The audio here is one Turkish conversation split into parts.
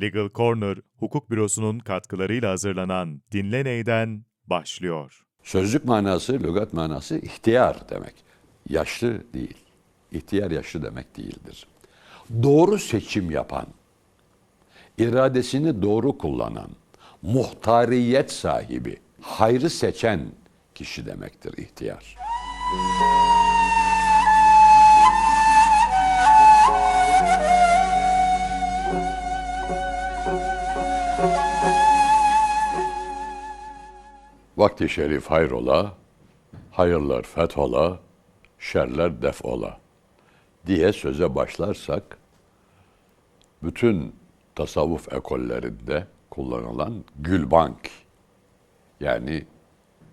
Legal Corner, hukuk bürosunun katkılarıyla hazırlanan Dinle Ney'den başlıyor. Sözlük manası, lügat manası ihtiyar demek. Yaşlı değil. İhtiyar yaşlı demek değildir. Doğru seçim yapan, iradesini doğru kullanan, muhtariyet sahibi, hayrı seçen kişi demektir ihtiyar. Vakti şerif hayrola, hayırlar fethola, şerler defola diye söze başlarsak, bütün tasavvuf ekollerinde kullanılan gülbank, yani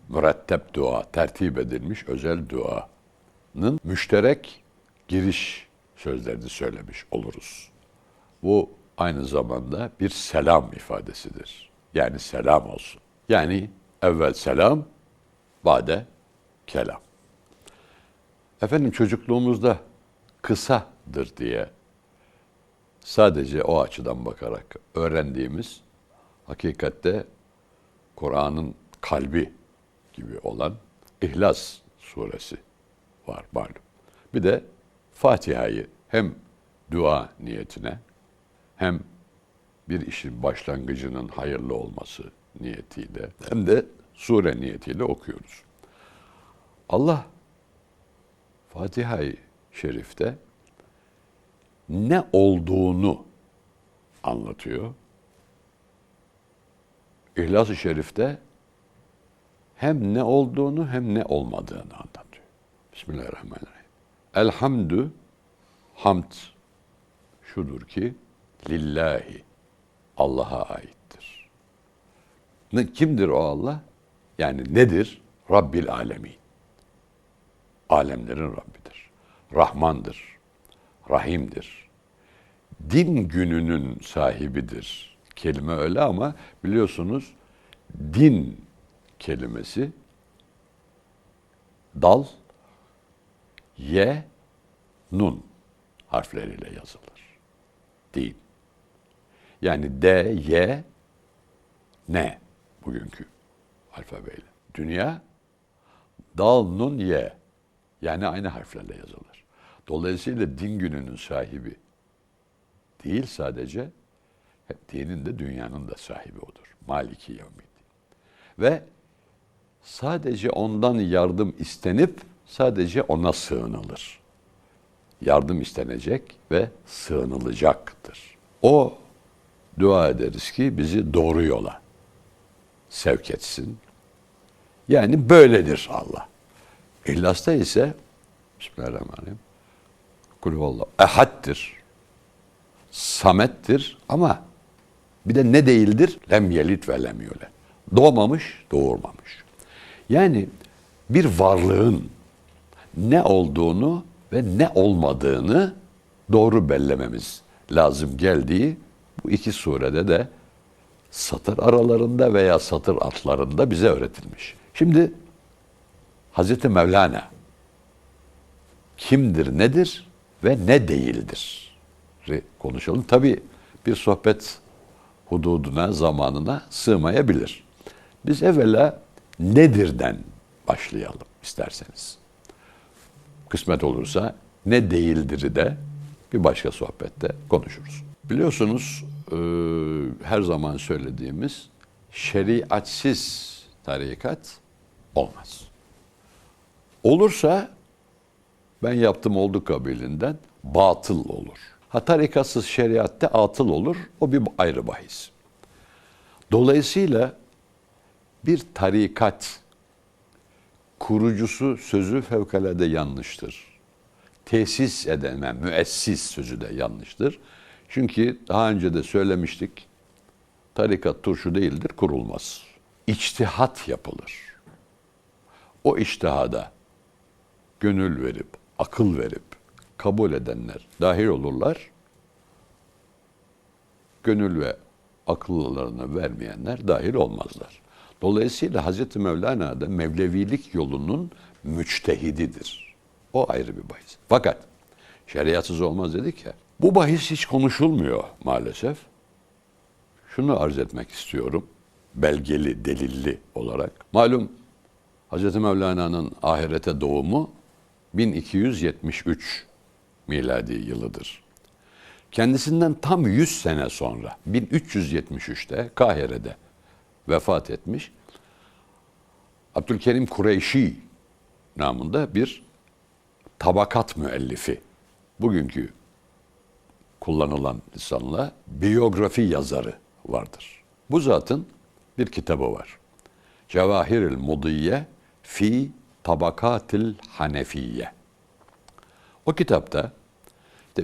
mürettep dua, tertip edilmiş özel duanın müşterek giriş sözlerini söylemiş oluruz. Bu aynı zamanda bir selam ifadesidir. Yani selam olsun. Yani evvel selam, bade kelam. Efendim çocukluğumuzda kısadır diye sadece o açıdan bakarak öğrendiğimiz hakikatte Kur'an'ın kalbi gibi olan İhlas suresi var malum. Bir de Fatiha'yı hem dua niyetine hem bir işin başlangıcının hayırlı olması niyetiyle hem de sure niyetiyle okuyoruz. Allah Fatiha-i Şerif'te ne olduğunu anlatıyor. İhlas-ı Şerif'te hem ne olduğunu hem ne olmadığını anlatıyor. Bismillahirrahmanirrahim. Elhamdü hamd şudur ki lillahi Allah'a aittir. Ne, kimdir o Allah? Yani nedir? Rabbil alemin. Alemlerin Rabbidir. Rahmandır. Rahimdir. Din gününün sahibidir. Kelime öyle ama biliyorsunuz din kelimesi dal, ye, nun harfleriyle yazılır. Din. Yani D, Y, N bugünkü alfabeyle. Dünya dal, nun, Y. Yani aynı harflerle yazılır. Dolayısıyla din gününün sahibi değil sadece, dinin de dünyanın da sahibi odur. Maliki yevmiddin. Ve sadece ondan yardım istenip sadece ona sığınılır. Yardım istenecek ve sığınılacaktır. O dua ederiz ki bizi doğru yola sevk etsin. Yani böyledir Allah. İhlas'ta ise Bismillahirrahmanirrahim. Kulhuvallah. Ehaddir. Samettir ama bir de ne değildir? Lem yelit ve lem yule. Doğmamış, doğurmamış. Yani bir varlığın ne olduğunu ve ne olmadığını doğru bellememiz lazım geldiği bu iki surede de satır aralarında veya satır altlarında bize öğretilmiş. Şimdi Hazreti Mevlana kimdir, nedir ve ne değildir konuşalım. Tabi bir sohbet hududuna, zamanına sığmayabilir. Biz evvela nedirden başlayalım isterseniz. Kısmet olursa ne değildir'i de bir başka sohbette konuşuruz. Biliyorsunuz e, her zaman söylediğimiz şeriatsiz tarikat olmaz. Olursa ben yaptım oldu kabilinden batıl olur. Ha tarikatsız şeriatte atıl olur. O bir ayrı bahis. Dolayısıyla bir tarikat kurucusu sözü fevkalade yanlıştır. Tesis edemem, müessis sözü de yanlıştır. Çünkü daha önce de söylemiştik, tarikat turşu değildir, kurulmaz. İçtihat yapılır. O içtihada gönül verip, akıl verip, kabul edenler dahil olurlar. Gönül ve akıllarını vermeyenler dahil olmazlar. Dolayısıyla Hazreti Mevlana da Mevlevilik yolunun müçtehididir. O ayrı bir bahis. Fakat şeriatsız olmaz dedik ya. Bu bahis hiç konuşulmuyor maalesef. şunu arz etmek istiyorum. Belgeli, delilli olarak. Malum Hz. Mevlana'nın ahirete doğumu 1273 miladi yılıdır. Kendisinden tam 100 sene sonra 1373'te Kahire'de vefat etmiş. Abdülkerim Kureyşi namında bir tabakat müellifi. Bugünkü kullanılan lisanla biyografi yazarı vardır. Bu zatın bir kitabı var. Cevahiril Mudiye fi Tabakatil Hanefiye. O kitapta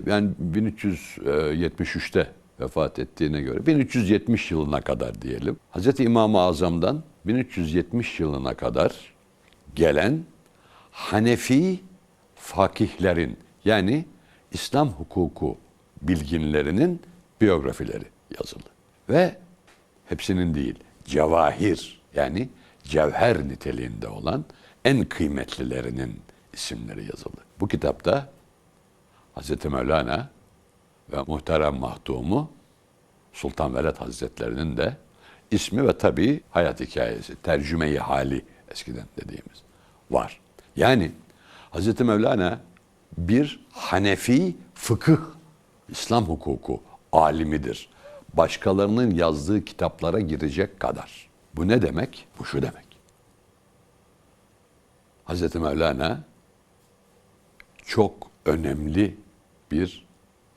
yani 1373'te vefat ettiğine göre 1370 yılına kadar diyelim. Hz. İmam-ı Azam'dan 1370 yılına kadar gelen Hanefi fakihlerin yani İslam hukuku bilginlerinin biyografileri yazılı. Ve hepsinin değil, cevahir yani cevher niteliğinde olan en kıymetlilerinin isimleri yazılı. Bu kitapta Hz. Mevlana ve muhterem mahdumu Sultan Veled Hazretlerinin de ismi ve tabii hayat hikayesi, tercümeyi hali eskiden dediğimiz var. Yani Hz. Mevlana bir Hanefi fıkıh, İslam hukuku alimidir. Başkalarının yazdığı kitaplara girecek kadar. Bu ne demek? Bu şu demek. Hz. Mevlana çok önemli bir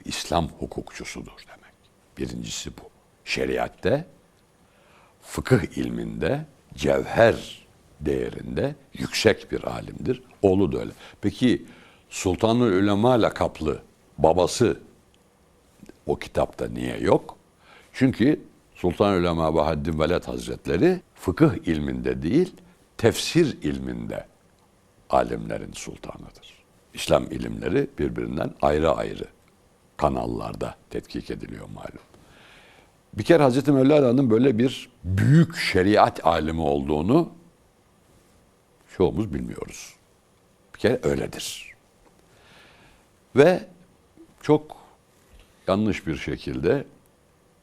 İslam hukukçusudur demek. Birincisi bu. Şeriatte, fıkıh ilminde, cevher değerinde yüksek bir alimdir. Oğlu da öyle. Peki Sultanül Ulema lakaplı babası o kitapta niye yok? Çünkü Sultan Ulema Bahaddin Veled Hazretleri fıkıh ilminde değil, tefsir ilminde alimlerin sultanıdır. İslam ilimleri birbirinden ayrı ayrı kanallarda tetkik ediliyor malum. Bir kere Hazreti Mevlana'nın böyle bir büyük şeriat alimi olduğunu çoğumuz bilmiyoruz. Bir kere öyledir. Ve çok yanlış bir şekilde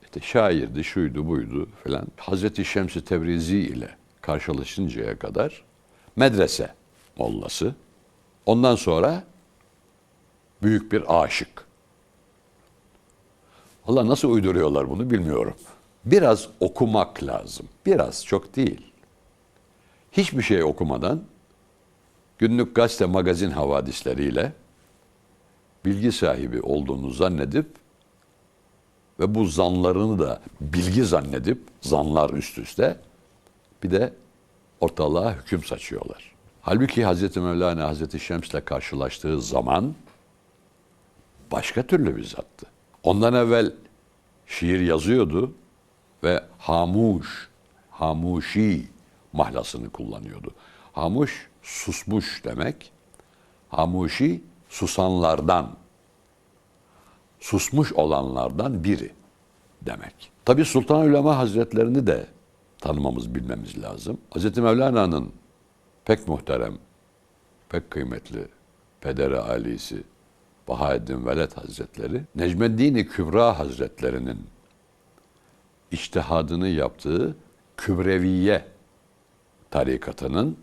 işte şairdi, şuydu, buydu falan. Hazreti Şems-i Tebrizi ile karşılaşıncaya kadar medrese mollası. Ondan sonra büyük bir aşık. Allah nasıl uyduruyorlar bunu bilmiyorum. Biraz okumak lazım. Biraz, çok değil. Hiçbir şey okumadan günlük gazete magazin havadisleriyle bilgi sahibi olduğunu zannedip ve bu zanlarını da bilgi zannedip zanlar üst üste bir de ortalığa hüküm saçıyorlar. Halbuki Hazreti Mevlana Hazreti Şems'le karşılaştığı zaman başka türlü bir zattı. Ondan evvel şiir yazıyordu ve hamuş, hamuşi mahlasını kullanıyordu. Hamuş susmuş demek. Hamuşi susanlardan, susmuş olanlardan biri demek. Tabi Sultan Ulema Hazretlerini de tanımamız, bilmemiz lazım. Hz. Mevlana'nın pek muhterem, pek kıymetli pederi alisi Bahaeddin Veled Hazretleri, Necmeddin-i Kübra Hazretlerinin içtihadını yaptığı Kübreviye tarikatının,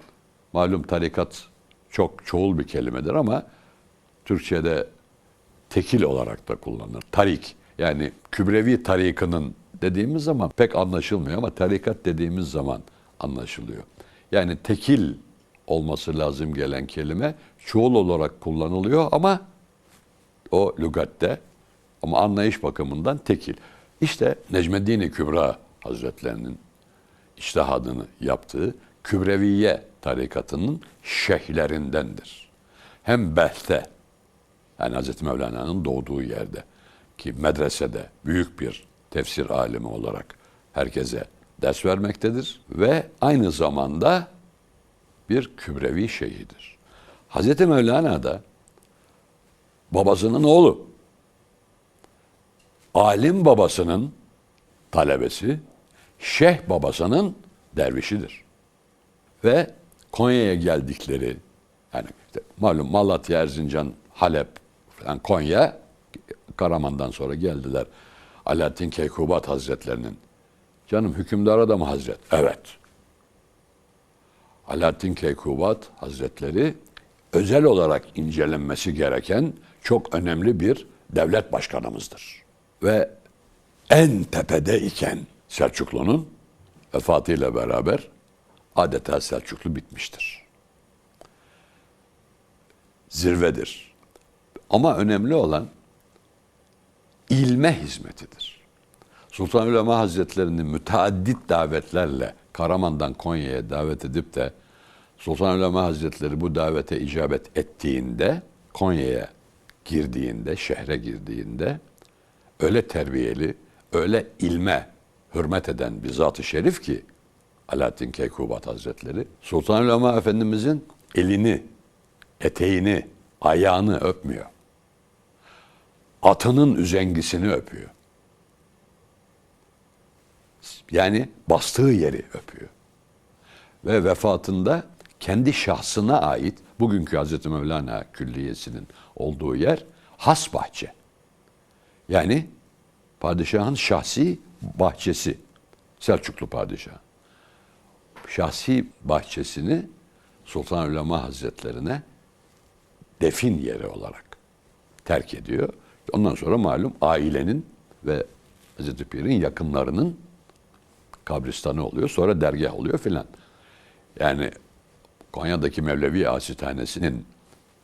malum tarikat çok çoğul bir kelimedir ama Türkçe'de tekil olarak da kullanılır. Tarik yani Kübrevi tarikının dediğimiz zaman pek anlaşılmıyor ama tarikat dediğimiz zaman anlaşılıyor. Yani tekil olması lazım gelen kelime çoğul olarak kullanılıyor ama o lügatte ama anlayış bakımından tekil. İşte Necmeddin Kübra Hazretlerinin içtihadını yaptığı Kübreviye tarikatının şeyhlerindendir. Hem Behte yani Hz. Mevlana'nın doğduğu yerde ki medresede büyük bir tefsir alimi olarak herkese ders vermektedir ve aynı zamanda bir kübrevi şeyhidir. Hz. Mevlana da babasının oğlu. Alim babasının talebesi, şeyh babasının dervişidir. Ve Konya'ya geldikleri, yani işte malum Malatya, Erzincan, Halep falan Konya, Karaman'dan sonra geldiler. Alaaddin Keykubat Hazretlerinin Canım hükümdara da mı Hazret? Evet. Alaaddin Keykubat Hazretleri özel olarak incelenmesi gereken çok önemli bir devlet başkanımızdır. Ve en tepede iken Selçuklu'nun vefatıyla beraber adeta Selçuklu bitmiştir. Zirvedir. Ama önemli olan ilme hizmetidir. Sultan Ulema Hazretleri'ni müteaddit davetlerle Karaman'dan Konya'ya davet edip de Sultan Ulema Hazretleri bu davete icabet ettiğinde Konya'ya girdiğinde, şehre girdiğinde öyle terbiyeli, öyle ilme hürmet eden bir zat-ı şerif ki Alaaddin Keykubat Hazretleri Sultan Ulema Efendimizin elini, eteğini, ayağını öpmüyor. Atının üzengisini öpüyor. Yani bastığı yeri öpüyor. Ve vefatında kendi şahsına ait bugünkü Hazreti Mevlana Külliyesi'nin olduğu yer has bahçe. Yani padişahın şahsi bahçesi. Selçuklu padişah. Şahsi bahçesini Sultan Ulema Hazretlerine defin yeri olarak terk ediyor. Ondan sonra malum ailenin ve Hazreti Pir'in yakınlarının kabristanı oluyor. Sonra dergah oluyor filan. Yani Konya'daki Mevlevi Asithanesi'nin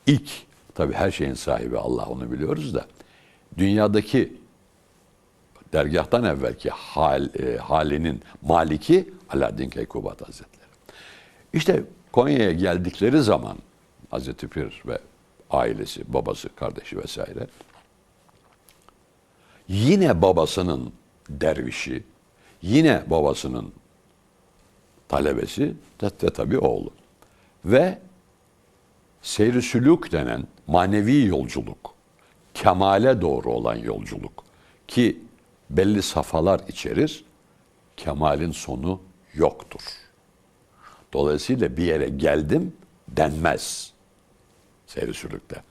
ilk, tabi her şeyin sahibi Allah onu biliyoruz da, dünyadaki dergahtan evvelki hal, e, halinin maliki Alaaddin Keykubat Hazretleri. İşte Konya'ya geldikleri zaman Hazreti Pir ve ailesi, babası, kardeşi vesaire yine babasının dervişi, yine babasının talebesi ve tabi oğlu. Ve seyri sülük denen manevi yolculuk, kemale doğru olan yolculuk ki belli safhalar içerir, kemalin sonu yoktur. Dolayısıyla bir yere geldim denmez seyri sülükte.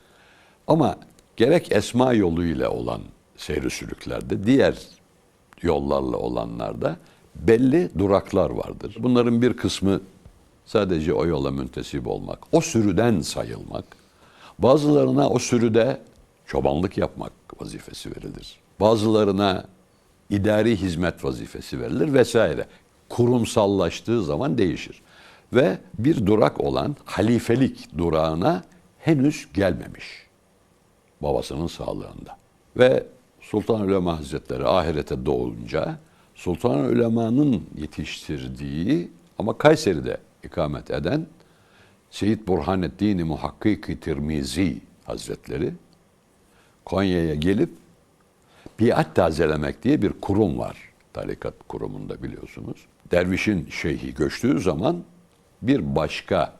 Ama gerek esma yoluyla olan seyri sülüklerde, diğer yollarla olanlarda belli duraklar vardır. Bunların bir kısmı sadece o yola müntesip olmak, o sürüden sayılmak. Bazılarına o sürüde çobanlık yapmak vazifesi verilir. Bazılarına idari hizmet vazifesi verilir vesaire. Kurumsallaştığı zaman değişir. Ve bir durak olan halifelik durağına henüz gelmemiş babasının sağlığında. Ve Sultan Ulema Hazretleri ahirete doğunca Sultan Ulema'nın yetiştirdiği ama Kayseri'de ikamet eden Seyyid Burhaneddin Muhakkik Tirmizi Hazretleri Konya'ya gelip biat tazelemek diye bir kurum var. Tarikat kurumunda biliyorsunuz. Dervişin şeyhi göçtüğü zaman bir başka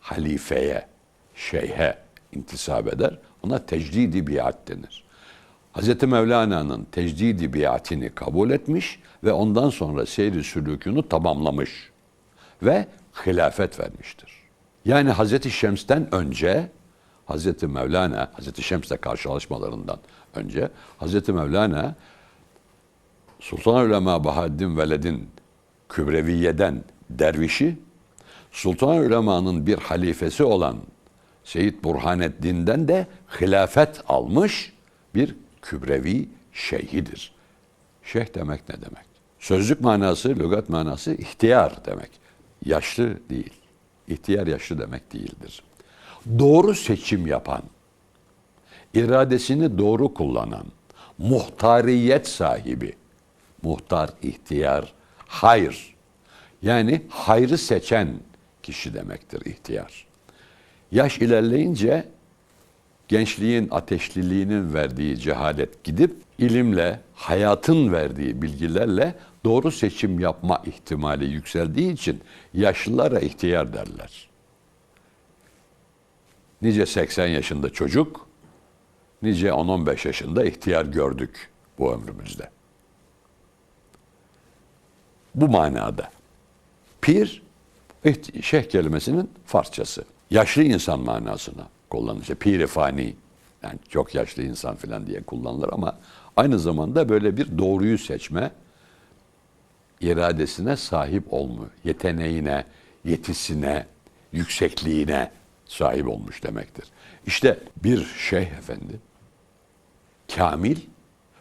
halifeye, şeyhe intisap eder. Ona tecdidi biat denir. Hz. Mevlana'nın tecdidi biatini kabul etmiş ve ondan sonra seyri sülükünü tamamlamış ve hilafet vermiştir. Yani Hz. Şems'ten önce Hz. Mevlana, Hz. Şems'le karşılaşmalarından önce Hz. Mevlana Sultan Ulema Bahaddin Veled'in Kübreviyye'den dervişi, Sultan Ulema'nın bir halifesi olan Seyyid Burhaneddin'den de hilafet almış bir kübrevi şeyhidir. Şeyh demek ne demek? Sözlük manası, lügat manası ihtiyar demek. Yaşlı değil. İhtiyar yaşlı demek değildir. Doğru seçim yapan, iradesini doğru kullanan, muhtariyet sahibi, muhtar, ihtiyar, hayır. Yani hayrı seçen kişi demektir ihtiyar. Yaş ilerleyince gençliğin ateşliliğinin verdiği cehalet gidip ilimle, hayatın verdiği bilgilerle doğru seçim yapma ihtimali yükseldiği için yaşlılara ihtiyar derler. Nice 80 yaşında çocuk, nice 10-15 yaşında ihtiyar gördük bu ömrümüzde. Bu manada. Pir, şeyh kelimesinin Farsçası. Yaşlı insan manasına kullanılır. Pir-i fani, yani çok yaşlı insan falan diye kullanılır ama aynı zamanda böyle bir doğruyu seçme, iradesine sahip olmuş, yeteneğine, yetisine, yüksekliğine sahip olmuş demektir. İşte bir şeyh efendi kamil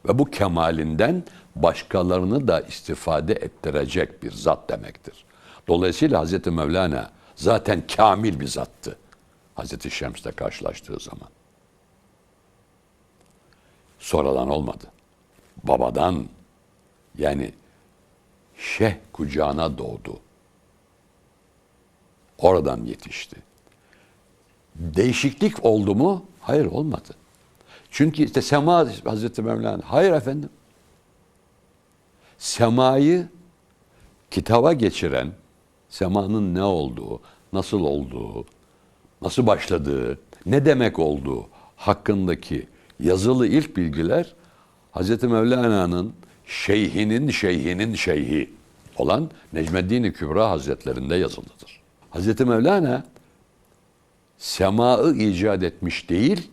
ve bu kemalinden başkalarını da istifade ettirecek bir zat demektir. Dolayısıyla Hazreti Mevlana zaten kamil bir zattı. Hazreti Şems'le karşılaştığı zaman. Sonradan olmadı. Babadan yani şeyh kucağına doğdu. Oradan yetişti. Değişiklik oldu mu? Hayır olmadı. Çünkü işte sema Hazreti Mevlana. Hayır efendim. Semayı kitaba geçiren, semanın ne olduğu, nasıl olduğu, nasıl başladığı, ne demek olduğu hakkındaki yazılı ilk bilgiler Hazreti Mevlana'nın şeyhinin şeyhinin şeyhi olan Necmeddin Kübra Hazretlerinde yazılıdır. Hazreti Mevlana semaı icat etmiş değil,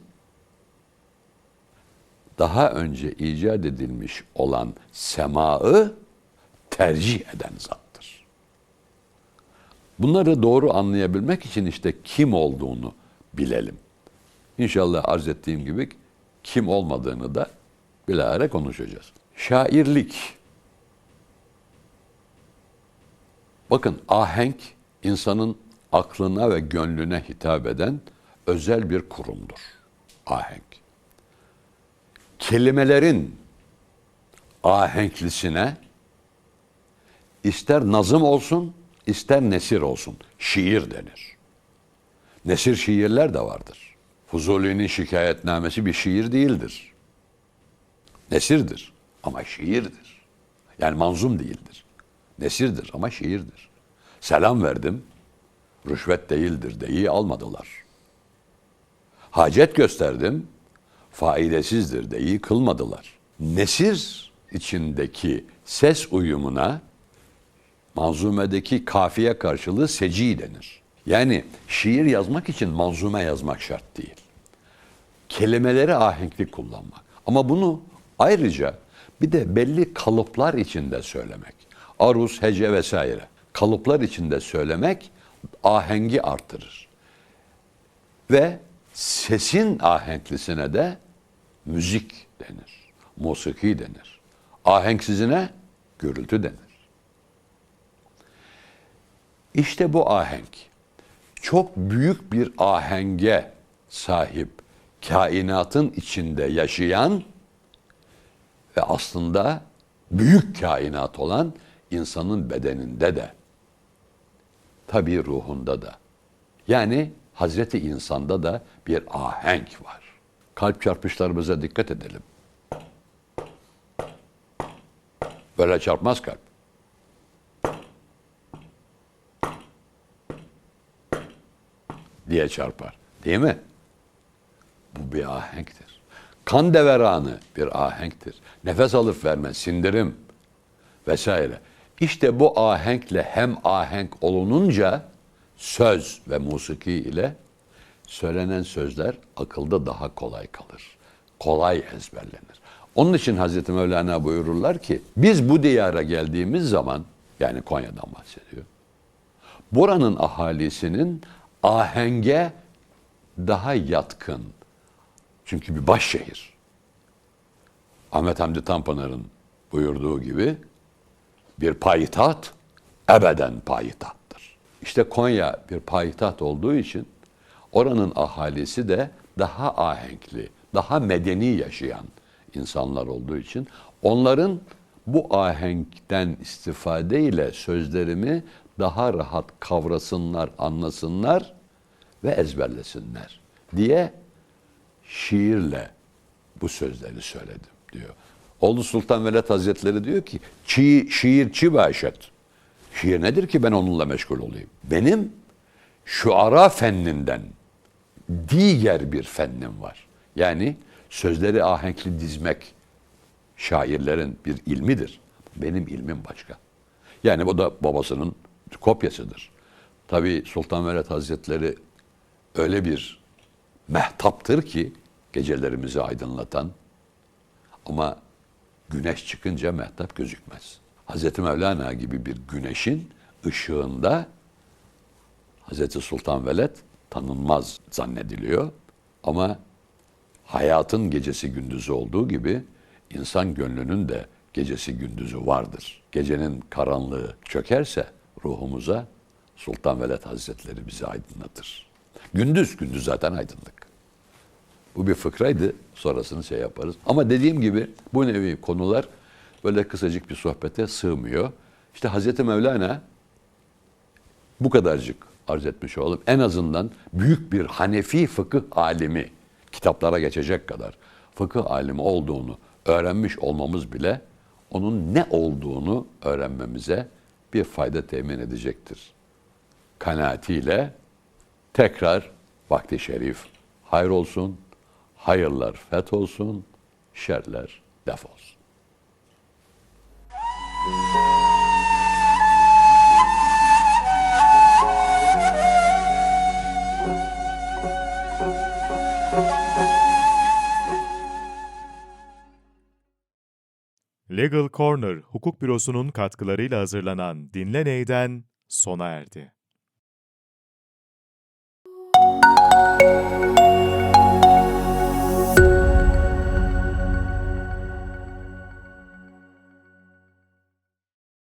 daha önce icat edilmiş olan semaı tercih eden zattır. Bunları doğru anlayabilmek için işte kim olduğunu bilelim. İnşallah arz ettiğim gibi kim olmadığını da bilahare konuşacağız. Şairlik. Bakın ahenk insanın aklına ve gönlüne hitap eden özel bir kurumdur. Ahenk. Kelimelerin ahenklisine ister nazım olsun, ister nesir olsun. Şiir denir. Nesir şiirler de vardır. Fuzuli'nin şikayetnamesi bir şiir değildir. Nesirdir ama şiirdir. Yani manzum değildir. Nesirdir ama şiirdir. Selam verdim, rüşvet değildir deyi almadılar. Hacet gösterdim, faidesizdir deyi kılmadılar. Nesir içindeki ses uyumuna manzumedeki kafiye karşılığı seci denir. Yani şiir yazmak için manzume yazmak şart değil. Kelimeleri ahenkli kullanmak. Ama bunu ayrıca bir de belli kalıplar içinde söylemek. Aruz, hece vesaire. Kalıplar içinde söylemek ahengi artırır. Ve sesin ahenklisine de müzik denir. Musiki denir. Ahenksizine gürültü denir. İşte bu ahenk çok büyük bir ahenge sahip kainatın içinde yaşayan ve aslında büyük kainat olan insanın bedeninde de tabi ruhunda da yani Hazreti insanda da bir ahenk var. Kalp çarpışlarımıza dikkat edelim. Böyle çarpmaz kalp. Diye çarpar. Değil mi? Bu bir ahenktir. Kan deveranı bir ahenktir. Nefes alıp verme, sindirim vesaire. İşte bu ahenkle hem ahenk olununca söz ve musiki ile söylenen sözler akılda daha kolay kalır. Kolay ezberlenir. Onun için Hazreti Mevlana buyururlar ki biz bu diyara geldiğimiz zaman yani Konya'dan bahsediyor. Buranın ahalisinin ahenge daha yatkın. Çünkü bir baş şehir. Ahmet Hamdi Tanpınar'ın buyurduğu gibi bir payitaht ebeden payitahttır. İşte Konya bir payitaht olduğu için oranın ahalisi de daha ahenkli, daha medeni yaşayan insanlar olduğu için onların bu ahenkten istifadeyle sözlerimi daha rahat kavrasınlar, anlasınlar ve ezberlesinler diye şiirle bu sözleri söyledim diyor. Oğlu Sultan Veled Hazretleri diyor ki çi, şiir çi başet. Şiir nedir ki ben onunla meşgul olayım? Benim şuara fenninden diğer bir fennim var. Yani sözleri ahenkli dizmek şairlerin bir ilmidir. Benim ilmim başka. Yani bu da babasının kopyasıdır. Tabi Sultan Veled Hazretleri öyle bir mehtaptır ki gecelerimizi aydınlatan ama güneş çıkınca mehtap gözükmez. Hazreti Mevlana gibi bir güneşin ışığında Hazreti Sultan Veled tanınmaz zannediliyor. Ama hayatın gecesi gündüzü olduğu gibi insan gönlünün de gecesi gündüzü vardır. Gecenin karanlığı çökerse ruhumuza Sultan Veled Hazretleri bizi aydınlatır. Gündüz, gündüz zaten aydınlık. Bu bir fıkraydı. Sonrasını şey yaparız. Ama dediğim gibi bu nevi konular böyle kısacık bir sohbete sığmıyor. İşte Hazreti Mevlana bu kadarcık arz etmiş olalım. En azından büyük bir Hanefi fıkıh alimi, kitaplara geçecek kadar fıkıh alimi olduğunu öğrenmiş olmamız bile onun ne olduğunu öğrenmemize bir fayda temin edecektir. Kanaatiyle tekrar vakti şerif hayır olsun, hayırlar feth olsun, şerler def olsun. Legal Corner Hukuk Bürosu'nun katkılarıyla hazırlanan Dinle Ney'den sona erdi.